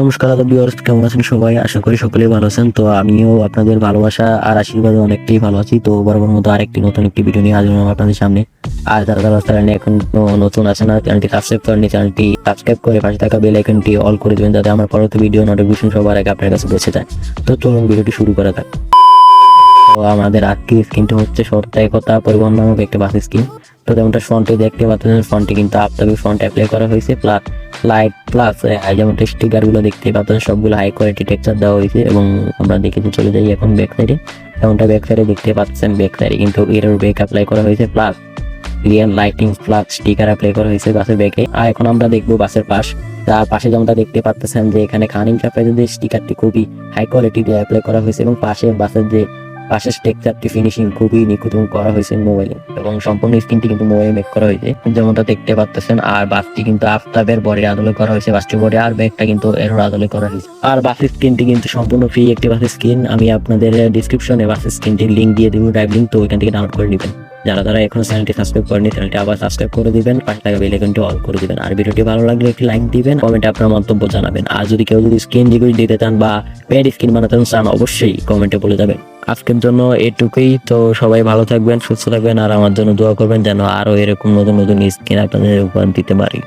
নমস্কার দাদা ভিউয়ার্স কেমন আছেন সবাই? আশা করি সকলেই ভালো আছেন। তো আমিও আপনাদের ভালোবাসা আর আশীর্বাদে অনেকটাই ভালো আছি। তো বরাবর মতো আরেকটি নতুন একটি ভিডিও নিয়ে হাজির হলাম আপনাদের সামনে। আর যারা যারা চ্যানেলে এখন নতুন আছে না চ্যানেলটি সাবস্ক্রাইব করেনি চ্যানেলটি সাবস্ক্রাইব করে পাশে থাকা বেল আইকনটি অল করে দেবেন, যাতে আমার পরবর্তী ভিডিও নোটিফিকেশন সবার আগে আপনার কাছে পৌঁছে যায়। তো চলুন ভিডিওটি শুরু করা যাক। তো আমাদের আজকের স্কিনটা হচ্ছে সত্যায় কথা পরিবহন নামক একটা বাস স্কিন তো যেমনটা ফ্রন্টে দেখতে পাচ্ছেন ফ্রন্টে কিন্তু আফতাবি ফ্রন্ট অ্যাপ্লাই করা হয়েছে। প্লাস লাইট প্লাস যেমনটা স্টিকারগুলো দেখতে পাচ্ছেন সবগুলো হাই কোয়ালিটি টেক্সচার দেওয়া হয়েছে এবং আমরা দেখে চলে যাই এখন ব্যাক সাইডে যেমনটা ব্যাক সাইডে দেখতে পাচ্ছেন ব্যাক সাইডে কিন্তু এর ব্যাক অ্যাপ্লাই করা হয়েছে plus real lighting plus sticker apply করা হয়েছে বাসের ব্যাকে আর এখন আমরা দেখব বাসের পাশ। তার পাশে যেমনটা দেখতে পাচ্ছেন যে এখানে খান ইন্টারপ্রাইজের স্টিকারটি খুবই হাই কোয়ালিটি দিয়ে অ্যাপ্লাই করা হয়েছে এবং পাশে বাসের যে পাশের টেক্সচারটি ফিনিশিং খুবই নিখুঁত করা হয়েছে মোবাইলে এবং সম্পূর্ণ স্ক্রিনটি কিন্তু মোবাইলে মেক করা হয়েছে। যেমনটা দেখতে পাচ্ছেন, আর বাসটি কিন্তু আফতাবের বডির আদলে করা হয়েছে। বাসটির বডি আর ব্যাগটা কিন্তু এরোর আদলে করা হয়েছে। আর বাসের স্ক্রিনটি কিন্তু সম্পূর্ণ ফ্রি একটি বাসের স্ক্রিন আমি আপনাদের ডিসক্রিপশনে বাসের স্ক্রিনটির লিঙ্ক দিয়ে দেবো ড্রাইভ লিঙ্ক তো ওইখান থেকে ডাউনলোড করে নেবেন। যারা তারা এখনও চ্যানেলটি সাবস্ক্রাইব করেনি চ্যানেলটি আবার সাবস্ক্রাইব করে দিবেন। পাশে থাকা বেল আইকনটি অল করে দিবেন। আর ভিডিওটি ভালো লাগলে একটি লাইক দিবেন, কমেন্টে আপনার মন্তব্য জানাবেন। আর যদি কেউ যদি স্ক্রিন রিভিউ দিতে চান বা পেড স্ক্রিন বানাতে চান, অবশ্যই কমেন্টে বলে যাবেন। আজকের জন্য এটুকুই। তো সবাই ভালো থাকবেন, সুস্থ থাকবেন, আর আমার জন্য দোয়া করবেন যেন আরও এরকম নতুন নতুন স্কিন আপনাদের উপহার দিতে পারি।